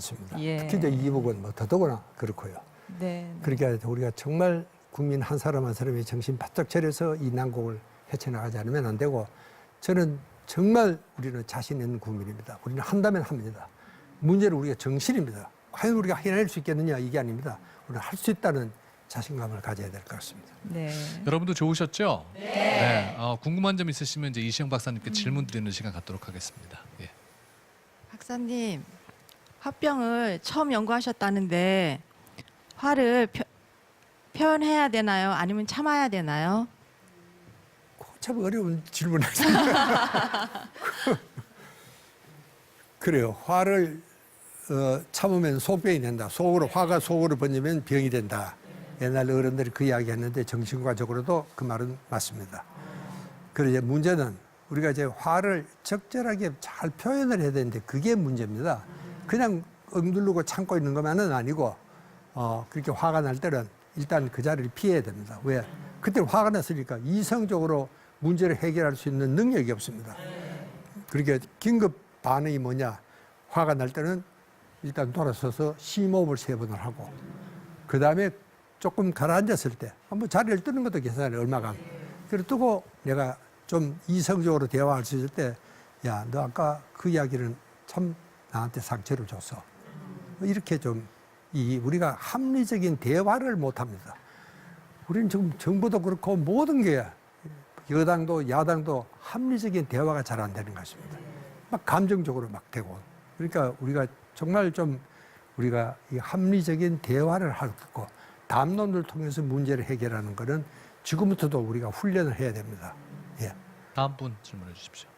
있습니다. 예. 특히 이제 이북은 뭐 더더구나 그렇고요. 네. 그러니까 우리가 정말 국민 한 사람 한 사람이 정신 바짝 차려서 이 난국을 헤쳐나가지 않으면 안 되고 저는 정말 우리는 자신 있는 국민입니다. 우리는 한다면 합니다. 문제는 우리가 정신입니다. 과연 우리가 해낼 수 있겠느냐 이게 아닙니다. 우리는 할 수 있다는 자신감을 가져야 될 것 같습니다. 네. 여러분도 좋으셨죠? 네. 어, 궁금한 점 있으시면 이제 이시영 박사님께 질문 드리는 시간 갖도록 하겠습니다. 예. 박사님, 화병을 처음 연구하셨다는데 화를 표, 표현해야 되나요? 아니면 참아야 되나요? 참 어려운 질문이었습니다. 그래요. 화를 어, 참으면 속병이 된다. 속으로 화가 속으로 번지면 병이 된다. 옛날 어른들이 그 이야기 했는데 정신과적으로도 그 말은 맞습니다. 그리고 이제 문제는 우리가 이제 화를 적절하게 잘 표현을 해야 되는데 그게 문제입니다. 그냥 억누르고 참고 있는 것만은 아니고 어, 그렇게 화가 날 때는 일단 그 자리를 피해야 됩니다. 왜? 그때 화가 났으니까 이성적으로 문제를 해결할 수 있는 능력이 없습니다. 그러니까 긴급 반응이 뭐냐? 화가 날 때는 일단 돌아서서 심호흡을 세 번을 하고 그 다음에 조금 가라앉았을 때 한번 자리를 뜨는 것도 괜찮아요. 얼마간. 그리고 뜨고 내가 좀 이성적으로 대화할 수 있을 때 야, 너 아까 그 이야기는 참 나한테 상처를 줬어. 이렇게 좀 이 우리가 합리적인 대화를 못 합니다. 우리는 지금 정부도 그렇고 모든 게 여당도 야당도 합리적인 대화가 잘 안 되는 것입니다. 막 감정적으로 막 되고. 그러니까 우리가 정말 좀 우리가 이 합리적인 대화를 하고 담론을 통해서 문제를 해결하는 것은 지금부터도 우리가 훈련을 해야 됩니다. 예. 다음 분 질문해 주십시오.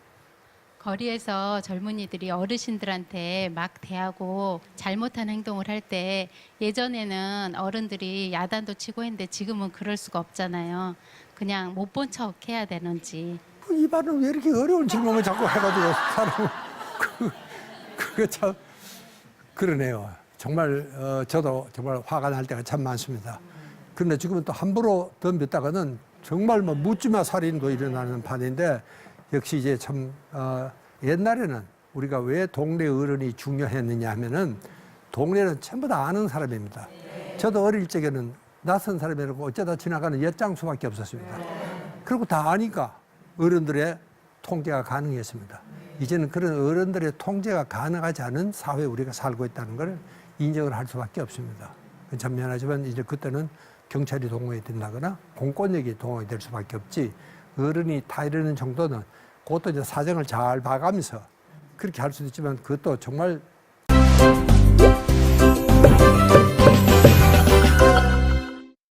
거리에서 젊은이들이 어르신들한테 막 대하고 잘못한 행동을 할 때 예전에는 어른들이 야단도 치고 했는데 지금은 그럴 수가 없잖아요. 그냥 못 본 척 해야 되는지. 그 이발은 왜 이렇게 어려운 질문을 자꾸 해가지고 사람 그 그거 참 그러네요. 정말 어, 저도 정말 화가 날 때가 참 많습니다. 그런데 지금은 또 함부로 덤볐다가는 정말 뭐 묻지마 살인도 일어나는 판인데 역시 이제 참 어, 옛날에는 우리가 왜 동네 어른이 중요했느냐 하면은 동네는 전부 다 아는 사람입니다. 저도 어릴 적에는 낯선 사람이라고 어쩌다 지나가는 엿장수밖에 없었습니다. 그리고 다 아니까 어른들의 통제가 가능했습니다. 이제는 그런 어른들의 통제가 가능하지 않은 사회에 우리가 살고 있다는 걸 인정을 할 수밖에 없습니다. 참 미안하지만 이제 그때는 경찰이 동원이 된다거나 공권력이 동원이 될 수밖에 없지 어른이 타이르는 정도는 그것도 이제 사정을 잘 봐가면서 그렇게 할 수도 있지만 그것도 정말